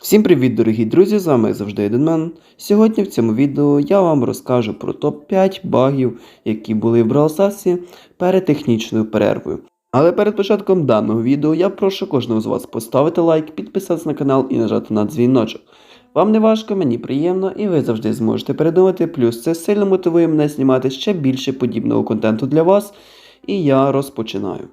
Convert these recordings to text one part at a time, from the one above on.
Всім привіт, дорогі друзі! З вами завжди Еденмен. Сьогодні в цьому відео я вам розкажу про топ-5 багів, які були в Stars перед технічною перервою. Але перед початком даного відео я прошу кожного з вас поставити лайк, підписатися на канал і нажати на дзвіночок. Вам не важко, мені приємно, і ви завжди зможете передумати. Плюс це сильно мотивує мене знімати ще більше подібного контенту для вас. І я розпочинаю.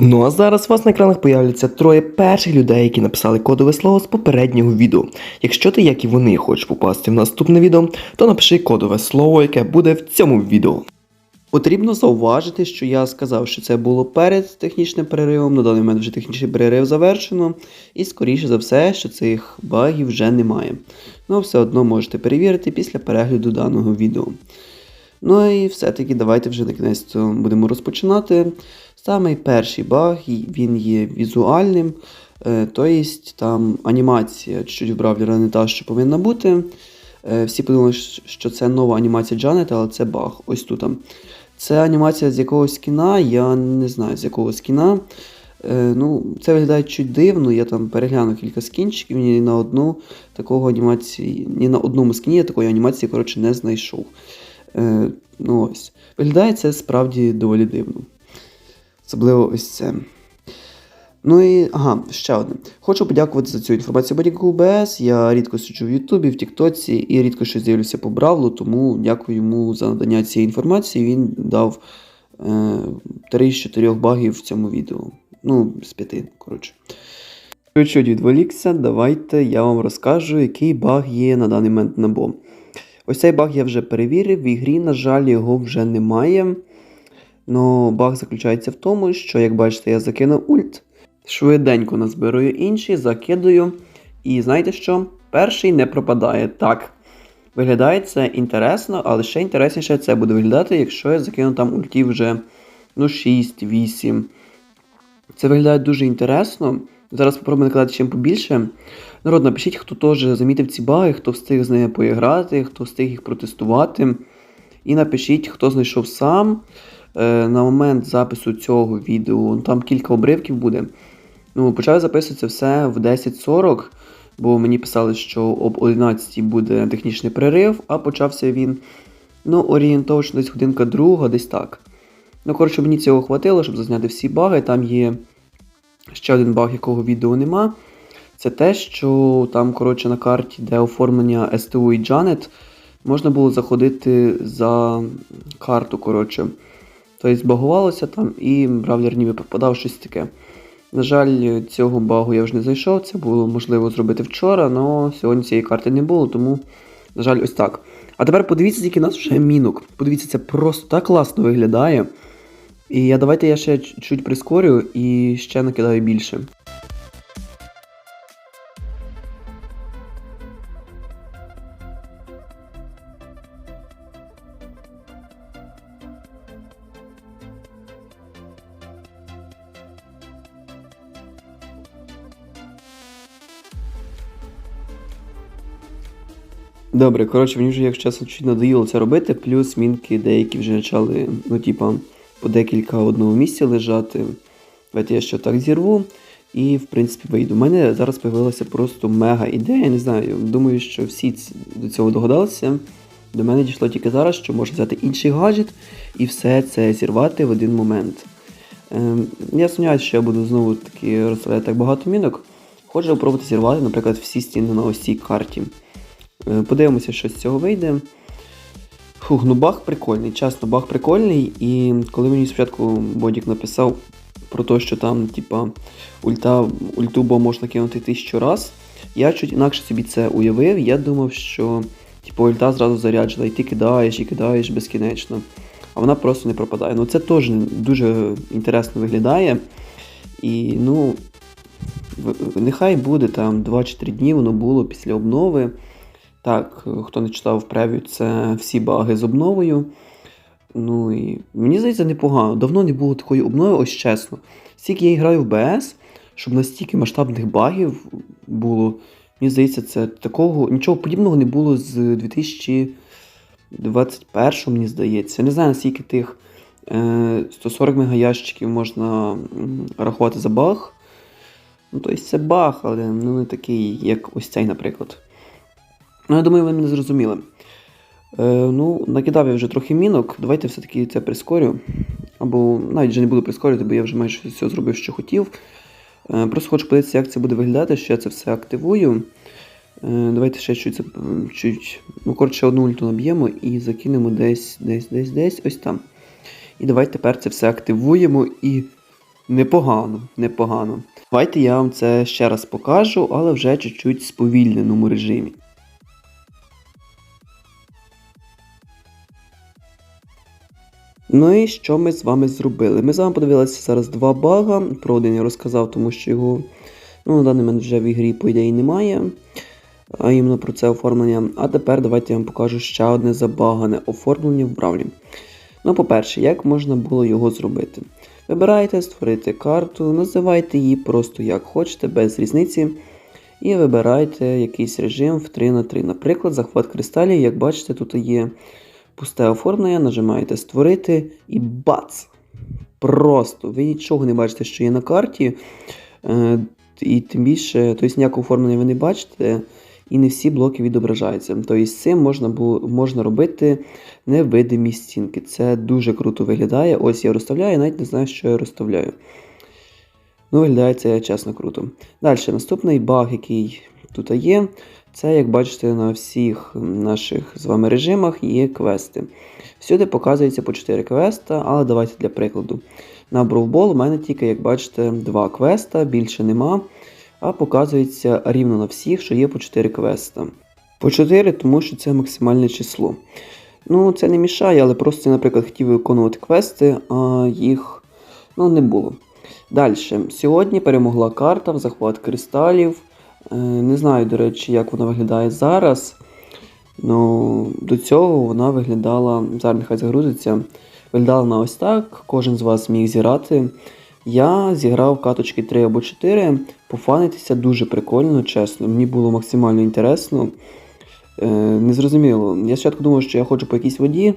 Ну а зараз у вас на екранах появляться троє перших людей, які написали кодове слово з попереднього відео. Якщо ти, як і вони, хочеш попасти в наступне відео, то напиши кодове слово, яке буде в цьому відео. Потрібно зауважити, що я сказав, що це було перед технічним переривом. На даний момент вже технічний перерив завершено, і скоріше за все, що цих багів вже немає. Ну, все одно можете перевірити після перегляду даного відео. Ну і все-таки давайте вже на кінець будемо розпочинати. Самий перший баг, він є візуальним, тобто там анімація чуть в бравлера не та, що повинна бути. Е, Всі подумали, що це нова анімація Джанета, але це баг. Ось тут. Це анімація з якогось скіна, я не знаю з якого скіна. Е, ну, Це виглядає чуть дивно, я там переглянув кілька скінчиків, ні на одну такого анімації, ні на одному скіні я такої анімації коротше, не знайшов. Ну ось. Виглядає це справді доволі дивно. Особливо ось це. Ну і ага, ще одне. Хочу подякувати за цю інформацію Бодіку УБС. Я рідко сиджу в Ютубі, в Тіктоці і рідко що з'явлюся по Бравлу, тому дякую йому за надання цієї інформації. Він дав е, 3 з 4 багів в цьому відео. Ну, з 5, коротше. Чуть відволікся, давайте я вам розкажу, який баг є на даний момент на бо. Ось цей баг я вже перевірив, в ігрі, на жаль, його вже немає. Но баг заключається в тому, що, як бачите, я закинув ульт, швиденько назбирую інші, закидую. І знаєте що? Перший не пропадає. Так. Виглядає це інтересно, але ще інтересніше це буде виглядати, якщо я закину там ультів вже ну, 6-8. Це виглядає дуже інтересно. Зараз спробуємо накладати чим побільше. Народ, напишіть, хто теж замітив ці баги, хто встиг з нею поіграти, хто встиг їх протестувати. І напишіть, хто знайшов сам. Е, на момент запису цього відео, ну, там кілька обривків буде. Ну, Почав записуватися все в 10.40, бо мені писали, що об 11 буде технічний перерив, а почався він ну, орієнтовно десь годинка друга, десь так. Ну, коротше, мені цього хватило, щоб зазняти всі баги. Там є ще один баг, якого відео нема. Це те, що там, коротше, на карті, де оформлення СТУ і Джанет, можна було заходити за карту, коротше. Тобто багувалося там і бравлер ніби попадав щось таке. На жаль, цього багу я вже не зайшов, це було можливо зробити вчора, але сьогодні цієї карти не було, тому, на жаль, ось так. А тепер подивіться, скільки нас вже мінок. Подивіться, це просто так класно виглядає. І я давайте я ще чуть прискорю і ще накидаю більше. Добре, коротше, мені вже, якщо чесно, чуть надоїло це робити, плюс мінки деякі вже почали, ну, типа, по декілька одного місця лежати. Давайте я ще так зірву. І, в принципі, вийду. У мене зараз з'явилася просто мега ідея. Не знаю. Думаю, що всі до цього догадалися. До мене дійшло тільки зараз, що можна взяти інший гаджет і все це зірвати в один момент. Ем, я сумніваюся, що я буду знову таки розставляти так багато мінок. Хочу спробувати зірвати, наприклад, всі стіни на ось карті. Е, Подивимося, що з цього вийде. Фух, ну баг прикольний, чесно, баг прикольний. І коли мені спочатку Бодік написав про те, що там, типа, ульта, ульту бо можна кинути тисячу раз, я чуть інакше собі це уявив. Я думав, що типу, ульта зразу заряджена, і ти кидаєш і кидаєш безкінечно. А вона просто не пропадає. Ну це теж дуже інтересно виглядає. І ну, нехай буде там 2-3 дні воно було після обнови. Так, хто не читав прев'ю, це всі баги з обновою. Ну і мені здається, непогано. Давно не було такої обнови, ось чесно. Стільки я граю в БС, щоб настільки масштабних багів було. Мені здається, це такого нічого подібного не було з 2000. 21 мені здається. Не знаю, наскільки тих е, 140 мегаящиків можна рахувати за баг. Ну, тобто це баг, але не такий, як ось цей, наприклад. Ну, я думаю, ви мене зрозуміли. Е, ну, накидав я вже трохи мінок. Давайте все-таки це прискорю. Або навіть вже не буду прискорювати, бо я вже майже все зробив, що хотів. Е, просто хочу подивитися, як це буде виглядати, що я це все активую. Е, давайте ще чуть, чуть ну, коротше, одну ульту наб'ємо і закинемо десь, десь, десь, десь, ось там. І давайте тепер це все активуємо і непогано, непогано. Давайте я вам це ще раз покажу, але вже чуть-чуть сповільненому режимі. Ну і що ми з вами зробили? Ми з вами подивилися зараз два бага. Про один я розказав, тому що його ну, на даний момент вже в ігрі, по ідеї, немає. А іменно про це оформлення. А тепер давайте я вам покажу ще одне забагане оформлення в Бравлі. Ну, по-перше, як можна було його зробити? Вибираєте створити карту, називайте її просто як хочете, без різниці. І вибирайте якийсь режим в 3 на 3 Наприклад, захват кристалів, як бачите, тут є пусте оформлення, нажимаєте створити і бац! Просто ви нічого не бачите, що є на карті. Е, і тим більше, тобто ніякого оформлення ви не бачите, і не всі блоки відображаються. Тобто з цим можна, було, можна робити невидимі стінки. Це дуже круто виглядає. Ось я розставляю, я навіть не знаю, що я розставляю. Ну, виглядає це чесно круто. Далі, наступний баг, який тут є, це, як бачите, на всіх наших з вами режимах є квести. Всюди показується по 4 квеста, але давайте для прикладу. На Бровбол у мене тільки, як бачите, 2 квеста, більше нема. А показується рівно на всіх, що є по 4 квеста. По 4, тому що це максимальне число. Ну, це не мішає, але просто, наприклад, хотів виконувати квести, а їх ну, не було. Далі. Сьогодні перемогла карта в захват кристалів. Е, Не знаю, до речі, як вона виглядає зараз. Ну, до цього вона виглядала, зараз нехай загрузиться. Виглядала на ось так. Кожен з вас міг зіграти. Я зіграв каточки 3 або 4. Пофанитися дуже прикольно, чесно. Мені було максимально інтересно. Е, незрозуміло. Я спочатку думав, що я ходжу по якійсь воді,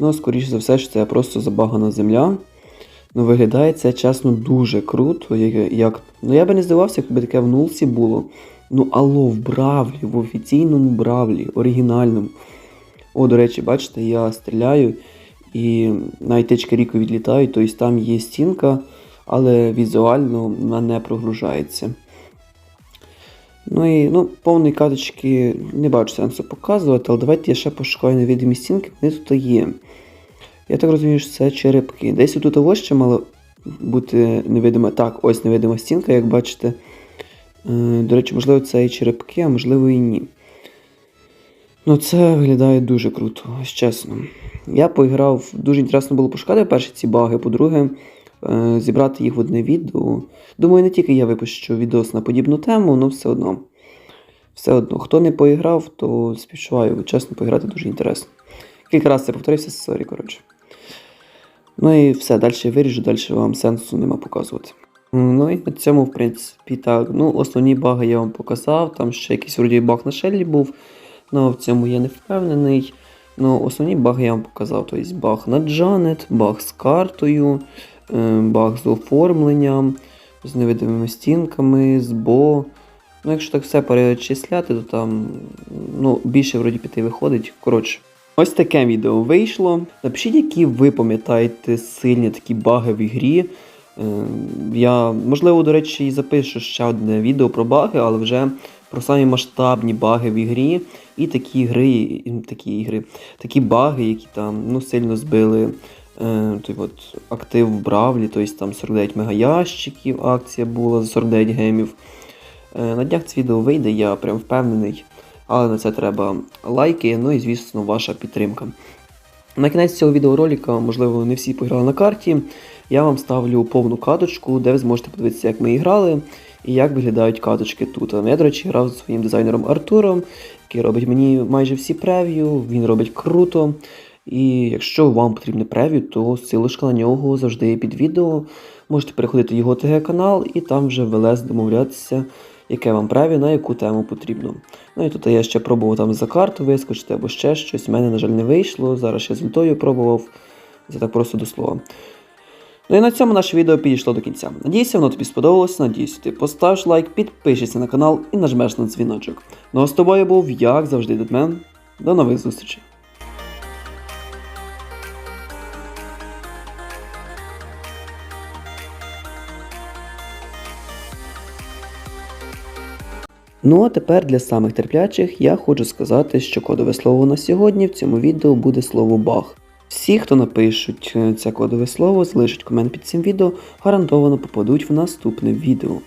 але скоріше за все, що це просто забагана земля. Ну, виглядає це чесно дуже круто. Як. Ну я би не здивався, якби таке в нулсі було. Ну, алло, в Бравлі, в офіційному Бравлі, оригінальному. О, до речі, бачите, я стріляю і навіть тички ріку відлітають, тобто там є стінка, але візуально вона не прогружається. Ну і ну, повної каточки не бачу сенсу показувати, але давайте я ще пошукаю невидимі стінки, вони тут є. Я так розумію, що це черепки. Десь тут ось ще мало бути невидима. Так, ось невидима стінка, як бачите. Е, До речі, можливо, це і черепки, а можливо і ні. Ну, це виглядає дуже круто, чесно. Я поіграв, дуже інтересно було пошукати перші ці баги, по-друге, е, зібрати їх в одне відео. Думаю, не тільки я випущу відос на подібну тему, але все одно. Все одно, хто не поіграв, то співчуваю, чесно, поіграти дуже інтересно. Кілька разів це повторився, сорі, коротше. Ну і все, далі виріжу, далі вам сенсу нема показувати. Ну і на цьому, в принципі, так. Ну, основні баги я вам показав. Там ще якийсь вроді баг на шеллі був. Ну, в цьому я не впевнений. Ну, основні баги я вам показав. Тобто баг на Джанет, баг з картою, е, баг з оформленням, з невидимими стінками, з бо. Ну, якщо так все перечисляти, то там ну, більше вроді п'яти виходить. Коротше. Ось таке відео вийшло. Напишіть, які ви пам'ятаєте сильні такі баги в ігрі. Е, Я, можливо, до речі, і запишу ще одне відео про баги, але вже про самі масштабні баги в ігрі. І такі гри, і такі ігри, такі баги, які там ну, сильно збили е, той от, актив в Бравлі, тобто там 49 мегаящиків акція була за 49 гемів. Е, На днях це відео вийде, я прям впевнений. Але на це треба лайки, ну і звісно, ваша підтримка. На кінець цього відеоролика, можливо, не всі пограли на карті. Я вам ставлю повну каточку, де ви зможете подивитися, як ми грали і як виглядають каточки тут. Я, до речі, грав зі своїм дизайнером Артуром, який робить мені майже всі прев'ю, він робить круто. І якщо вам потрібне прев'ю, то силочка на нього завжди є під відео. Можете переходити в його ТГ канал і там вже в ЛС домовлятися яке вам праві на яку тему потрібно. Ну і тут я ще пробував там за карту вискочити або ще щось. У мене, на жаль, не вийшло. Зараз ще з лютою пробував. Це так просто до слова. Ну і на цьому наше відео підійшло до кінця. Надіюся, воно тобі сподобалося. Надіюся, ти поставиш лайк, підпишешся на канал і нажмеш на дзвіночок. Ну а з тобою був, як завжди, Дедмен. До нових зустрічей. Ну а тепер для самих терплячих я хочу сказати, що кодове слово на сьогодні в цьому відео буде слово баг. Всі, хто напишуть е, це кодове слово, залишать комент під цим відео, гарантовано попадуть в наступне відео.